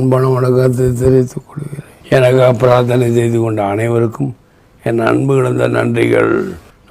அன்பான வணக்கத்தை தெரிவித்துக் கொள்கிறேன். எனக்காக பிரார்த்தனை செய்து கொண்ட அனைவருக்கும் என் அன்பு கிடந்த நன்றிகள்.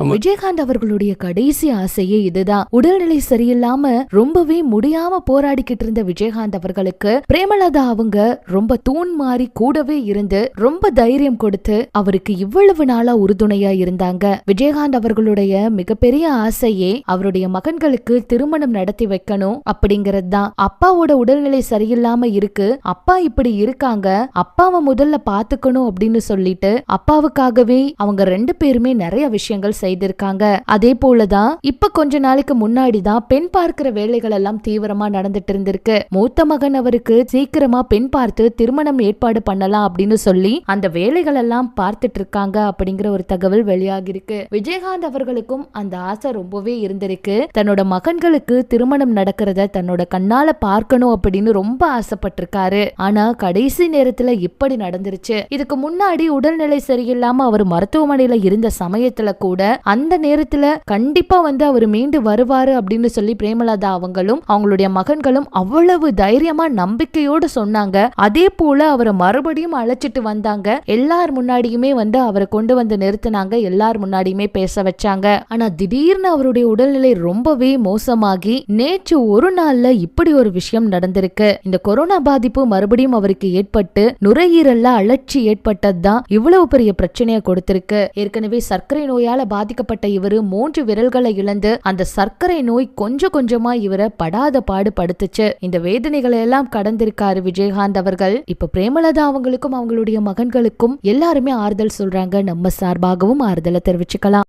விஜயகாந்த் அவர்களுடைய கடைசி ஆசையே இதுதான். உடல்நிலை சரியில்லாம ரொம்பவே முடியாம போராடிக்கிட்டு இருந்த விஜயகாந்த் அவர்களுக்கு பிரேமலதா அவங்க ரொம்ப தூண் மாறி கூடவே இருந்து ரொம்ப தைரியம் கொடுத்து அவருக்கு இவ்வளவு நாளா உறுதுணையா இருந்தாங்க. விஜயகாந்த் அவர்களுடைய மிகப்பெரிய ஆசையே அவருடைய மகன்களுக்கு திருமணம் நடத்தி வைக்கணும் அப்படிங்கிறது தான் அப்பாவோட உடல்நிலை சரியில்லாம இருக்கு. அப்பா இப்படி இருக்காங்க. அப்பாவை முதல்ல பாத்துக்கணும் அப்படின்னு சொல்லிட்டு அப்பாவுக்காகவே அவங்க ரெண்டு பேருமே நிறைய விஷயங்கள் செய்திருக்காங்க. அதே போலதான் இப்ப கொஞ்ச நாளைக்கு முன்னாடி தான் பெண் பார்க்கிற வேலைகள் எல்லாம் தீவிரமா நடந்துட்டு இருந்திருக்கு. மூத்த மகன் அவருக்கு சீக்கிரமா பெண் பார்த்து திருமணம் ஏற்பாடு பண்ணலாம் அப்படின்னு சொல்லி அந்த வேலைகள் எல்லாம் பார்த்துட்டு இருக்காங்க அப்படிங்கிற ஒரு தகவல் வெளியாகி இருக்கு விஜயகாந்த் அவர்களுக்கும் அந்த ஆசை ரொம்பவே இருந்திருக்கு. தன்னோட மகன்களுக்கு திருமணம் நடக்கிறத தன்னோட கண்ணால பார்க்கணும் அப்படின்னு ரொம்ப ஆசைப்பட்டிருக்காரு. ஆனா கடைசி நேரத்துல இப்படி நடந்துருச்சு. இதுக்கு முன்னாடி உடல்நிலை சரியில்லாம அவர் மருத்துவமனையில இருந்த சமயத்துல கூட அந்த நேரத்துல கண்டிப்பா வந்து அவர் மீண்டு வருவாரு அப்படின்னு சொல்லி பிரேமலதா அவங்களும் அவங்களுடைய மகன்களும் அவ்வளவு தைரியமா நம்பிக்கையோடு சொன்னாங்க. அதே போல அவரை மறுபடியும் அழைச்சிட்டு வந்தாங்க. எல்லார் முன்னாடியுமே வந்து அவரை கொண்டு வந்து நிறுத்தினாங்க. எல்லார் முன்னாடியுமே பேச வச்சாங்க. ஆனா திடீர்னு அவருடைய உடல்நிலை ரொம்பவே மோசமாகி நேற்று ஒரு நாள்ல இப்படி ஒரு விஷயம் நடந்திருக்கு. இந்த கொரோனா பாதிப்பு மறுபடியும் அவருக்கு ஏற்பட்டு நுரையீரல்ல அழற்சி ஏற்பட்டதுதான் இவ்வளவு பெரிய பிரச்சனையை கொடுத்திருக்கு. ஏற்கனவே சர்க்கரை நோயால பாதிக்கப்பட்ட இவரு மூன்று விரல்களை இழந்து அந்த சர்க்கரை நோய் கொஞ்சம் கொஞ்சமா இவரை படாத பாடு படுத்துச்சு. இந்த வேதனைகளை எல்லாம் கடந்திருக்காரு விஜயகாந்த் அவர்கள். இப்ப பிரேமலதா அவங்களுக்கும் அவங்களுடைய மகன்களுக்கும் எல்லாருமே ஆறுதல் சொல்றாங்க. நம்ம சார்பாகவும் ஆறுதலை தெரிவிச்சுக்கலாம்.